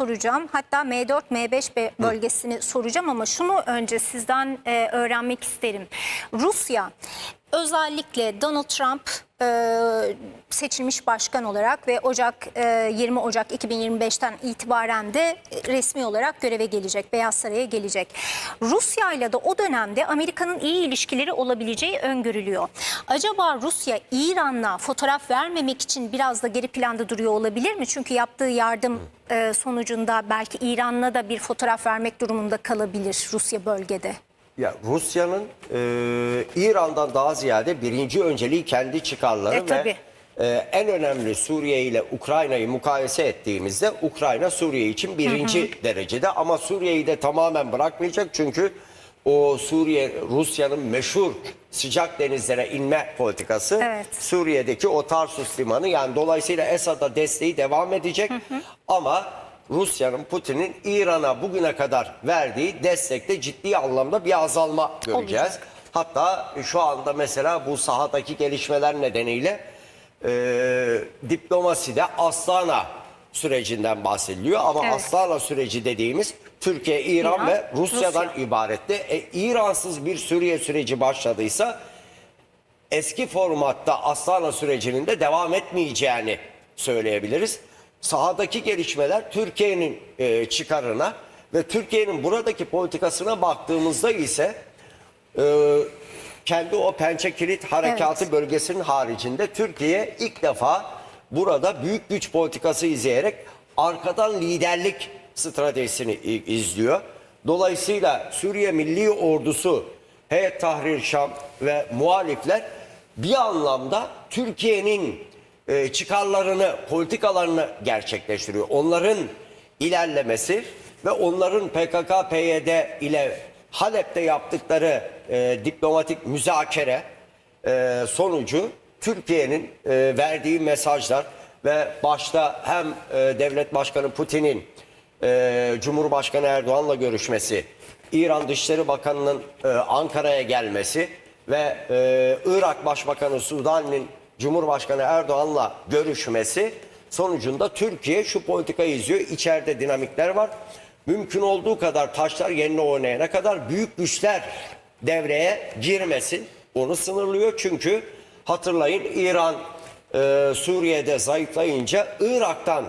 soracağım. Hatta M4, M5 be- bölgesini soracağım ama şunu önce sizden e, öğrenmek isterim. Rusya özellikle Donald Trump e, seçilmiş başkan olarak ve Ocak e, 20 Ocak 2025'ten itibaren de e, resmi olarak göreve gelecek, Beyaz Saray'a gelecek. Rusya ile de o dönemde Amerika'nın iyi ilişkileri olabileceği öngörülüyor. Acaba Rusya İran'la fotoğraf vermemek için biraz da geri planda duruyor olabilir mi? Çünkü yaptığı yardım e, sonucunda belki İran'la da bir fotoğraf vermek durumunda kalabilir Rusya bölgede. Ya Rusya'nın e, İran'dan daha ziyade birinci önceliği kendi çıkarları E, tabii. ve e, en önemli Suriye ile Ukrayna'yı mukayese ettiğimizde Ukrayna Suriye için birinci derecede. Ama Suriye'yi de tamamen bırakmayacak çünkü o Suriye Rusya'nın meşhur sıcak denizlere inme politikası Evet. Suriye'deki o Tarsus limanı. Yani dolayısıyla Esad'a desteği devam edecek. Ama Rusya'nın Putin'in İran'a bugüne kadar verdiği destekte ciddi anlamda bir azalma göreceğiz. Olacak. Hatta şu anda mesela bu sahadaki gelişmeler nedeniyle e, diplomaside Astana sürecinden bahsediliyor ama Evet. Astana süreci dediğimiz Türkiye, İran, İran, ve Rusya'dan Rusya. ibaretti. E, İransız bir Suriye süreci başladıysa eski formatta Astana sürecinin de devam etmeyeceğini söyleyebiliriz. Sahadaki gelişmeler Türkiye'nin e, çıkarına ve Türkiye'nin buradaki politikasına baktığımızda ise e, kendi o pençe kilit harekatı Evet. bölgesinin haricinde Türkiye ilk defa burada büyük güç politikası izleyerek arkadan liderlik stratejisini izliyor. Dolayısıyla Suriye Milli Ordusu, Heyet Tahrir Şam ve muhalifler bir anlamda Türkiye'nin e, çıkarlarını, politikalarını gerçekleştiriyor. Onların ilerlemesi ve onların PKK, PYD ile Halep'te yaptıkları e, diplomatik müzakere e, sonucu Türkiye'nin e, verdiği mesajlar ve başta hem e, devlet başkanı Putin'in e, Cumhurbaşkanı Erdoğan'la görüşmesi, İran Dışişleri Bakanı'nın e, Ankara'ya gelmesi ve e, Irak Başbakanı Sudan'ın Cumhurbaşkanı Erdoğan'la görüşmesi sonucunda Türkiye şu politikayı izliyor. İçeride dinamikler var. Mümkün olduğu kadar taşlar yerine oynayana kadar büyük güçler devreye girmesin. Onu sınırlıyor çünkü hatırlayın İran e, Suriye'de zayıflayınca Irak'tan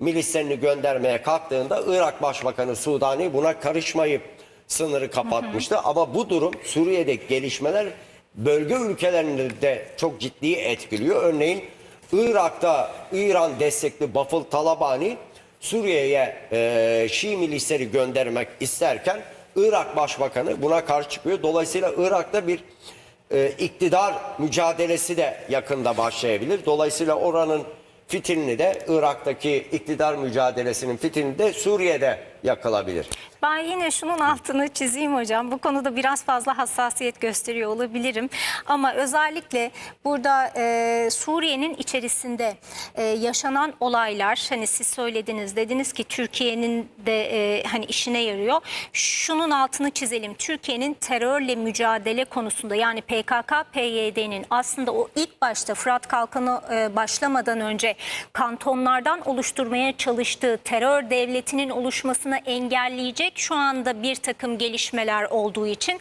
milislerini göndermeye kalktığında Irak Başbakanı Sudani buna karışmayıp sınırı kapatmıştı. Ama bu durum Suriye'deki gelişmeler bölge ülkelerini de çok ciddi etkiliyor. Örneğin Irak'ta İran destekli Bafıl Talabani Suriye'ye e, Şii milisleri göndermek isterken Irak Başbakanı buna karşı çıkıyor. Dolayısıyla Irak'ta bir e, iktidar mücadelesi de yakında başlayabilir. Dolayısıyla oranın fitilini de Irak'taki iktidar mücadelesinin fitilini de Suriye'de yakılabilir. Ben yine şunun altını çizeyim hocam. Bu konuda biraz fazla hassasiyet gösteriyor olabilirim. Ama özellikle burada e, Suriye'nin içerisinde e, yaşanan olaylar, hani siz söylediniz, dediniz ki Türkiye'nin de e, hani işine yarıyor. Şunun altını çizelim. Türkiye'nin terörle mücadele konusunda yani PKK, PYD'nin aslında o ilk başta Fırat Kalkanı e, başlamadan önce kantonlardan oluşturmaya çalıştığı terör devletinin oluşmasını engelleyecek şu anda bir takım gelişmeler olduğu için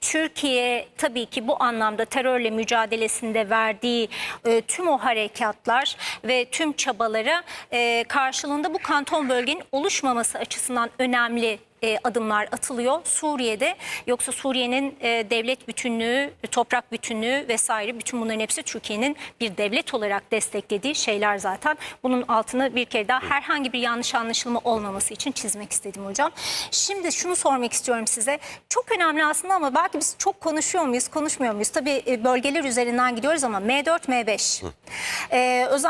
Türkiye tabii ki bu anlamda terörle mücadelesinde verdiği e, tüm o harekatlar ve tüm çabalara e, karşılığında bu kanton bölgenin oluşmaması açısından önemli e, adımlar atılıyor Suriye'de. Yoksa Suriye'nin e, devlet bütünlüğü, toprak bütünlüğü vesaire bütün bunların hepsi Türkiye'nin bir devlet olarak desteklediği şeyler zaten. Bunun altını bir kere daha herhangi bir yanlış anlaşılma olmaması için çizmek istedim hocam. Şimdi şunu sormak istiyorum size. Çok önemli aslında ama belki biz çok konuşuyor muyuz, konuşmuyor muyuz? Tabii e, bölgeler üzerinden gidiyoruz ama M4, M5. E, özel